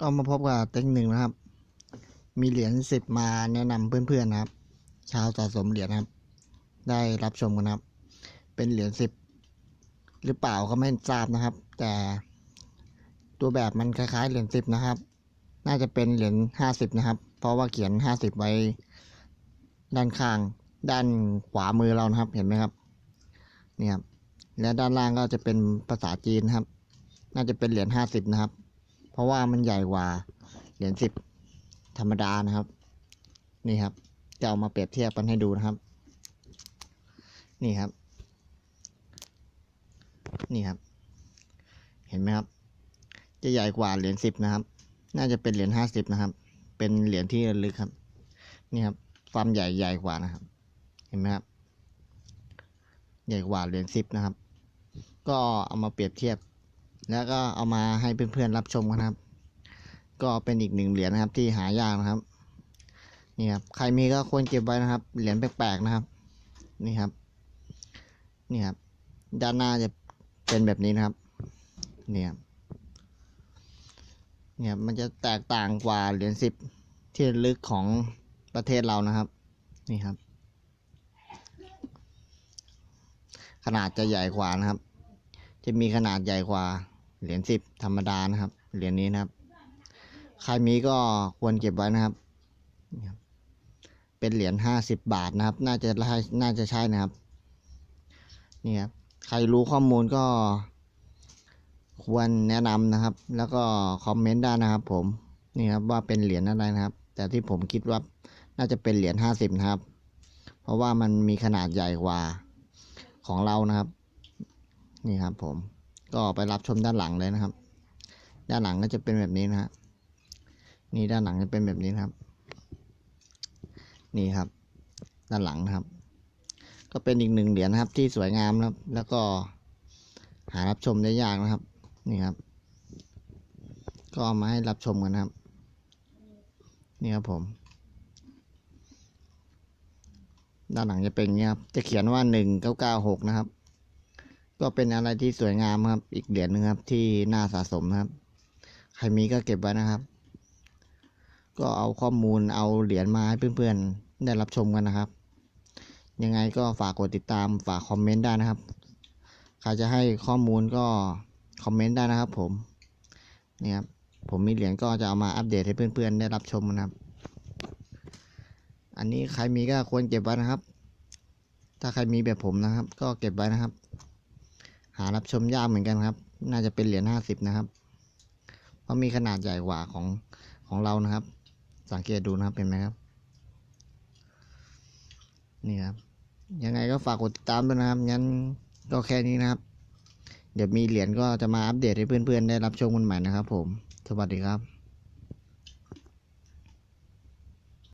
ก็มาพบกับเต็งหนึ่งนะครับ มีเหรียญสิบมาแนะนำเพื่อนๆนะครับ ชาวสะสมเหรียญครับ ได้รับชมกันครับ เป็นเหรียญสิบหรือเปล่าก็ไม่ทราบนะครับ แต่ตัวแบบมันคล้ายๆเหรียญสิบนะครับ น่าจะเป็นเหรียญห้าสิบนะครับ เพราะว่าเขียนห้าสิบไว้ด้านข้างด้านขวามือเรานะครับ เห็นไหมครับ นี่ครับ และด้านล่างก็จะเป็นภาษาจีนครับ น่าจะเป็นเหรียญห้าสิบนะครับ เพราะว่ามันใหญ่กว่าเหรียญสิบธรรมดานะครับ นี่ครับ จะเอามาเปรียบเทียบกันให้ดูนะครับ นี่ครับ นี่ครับ เห็นไหมครับ จะใหญ่กว่าเหรียญสิบนะครับ น่าจะเป็นเหรียญห้าสิบนะครับ เป็นเหรียญที่ระลึกครับ นี่ครับ ความใหญ่ใหญ่กว่านะครับ เห็นไหมครับ ใหญ่กว่าเหรียญสิบนะครับ ก็เอามาเปรียบเทียบ แล้วก็เอามาให้เพื่อนๆรับชมกันครับ ก็เป็นอีกหนึ่งเหรียญนะครับ ที่หายากนะครับ นี่ครับ ใครมีก็ควรเก็บไว้นะครับ เหรียญแปลกๆนะครับ นี่ครับ นี่ครับ ด้านหน้าจะเป็นแบบนี้นะครับ เนี่ยครับเนี่ยมันจะแตกต่างกว่าเหรียญสิบที่ลึกของประเทศเรานะครับ นี่ครับ ขนาดจะใหญ่กว่านะครับ จะมีขนาดใหญ่กว่า เหรียญสิบธรรมดานะครับ เหรียญนี้นะครับ ใครมีก็ควรเก็บไว้นะครับ เป็นเหรียญห้าสิบบาทนะครับ น่าจะใช่น่าจะใช่นะครับ นี่ครับ ใครรู้ข้อมูลก็ควรแนะนำนะครับ แล้วก็คอมเมนต์ได้นะครับ ผม นี่ครับว่าเป็นเหรียญอะไรนะครับ แต่ที่ผมคิดว่าน่าจะเป็นเหรียญห้าสิบนะครับ เพราะว่ามันมีขนาดใหญ่กว่าของเรานะครับ นี่ครับผม ก็ไปรับชมด้านหลังเลยนะครับ ด้านหลังก็จะเป็นแบบนี้นะฮะนี่ด้านหลังจะเป็นแบบนี้นะครับ นี่ครับ ด้านหลังนะครับ ก็เป็นอีกหนึ่งเหรียญนะครับ ที่สวยงามนะครับ แล้วก็หารับชมได้ยากนะครับ นี่ครับ ก็เอามาให้รับชมกันนะครับ นี่ครับผม ด้านหลังจะเป็นอย่างนี้ครับ จะเขียนว่าหนึ่งเก้าเก้าหกนะครับ ก็เป็นอะไรที่สวยงามครับ อีกเหรียญหนึ่งครับที่น่าสะสมครับ ใครมีก็เก็บไว้นะครับ ก็เอาข้อมูลเอาเหรียญมาให้เพื่อนๆ ได้รับชมกันนะครับ ยังไงก็ฝากกดติดตามฝากคอมเมนต์ได้นะครับ ใครจะให้ข้อมูลก็คอมเมนต์ได้นะครับ ผม นี่ครับผมมีเหรียญก็จะเอามาอัปเดตให้เพื่อนๆ ได้รับชมนะครับ อันนี้ใครมีก็ควรเก็บไว้นะครับ ถ้าใครมีแบบผมนะครับ ก็เก็บไว้นะครับารับชมยากเหมือนกันครับ น่าจะเป็นเหรียญห้าสิบนะครับ เพราะมีขนาดใหญ่กว่าของของเรานะครับ สังเกตดูนะครับเป็นไหมครับ นี่ครับ ยังไงก็ฝากกดติดตามด้วยนะครับ งั้นก็แค่นี้นะครับ เดี๋ยวมีเหรียญก็จะมาอัปเดตให้เพื่อนๆได้รับชมกันใหม่นะครับผม สวัสดีครับ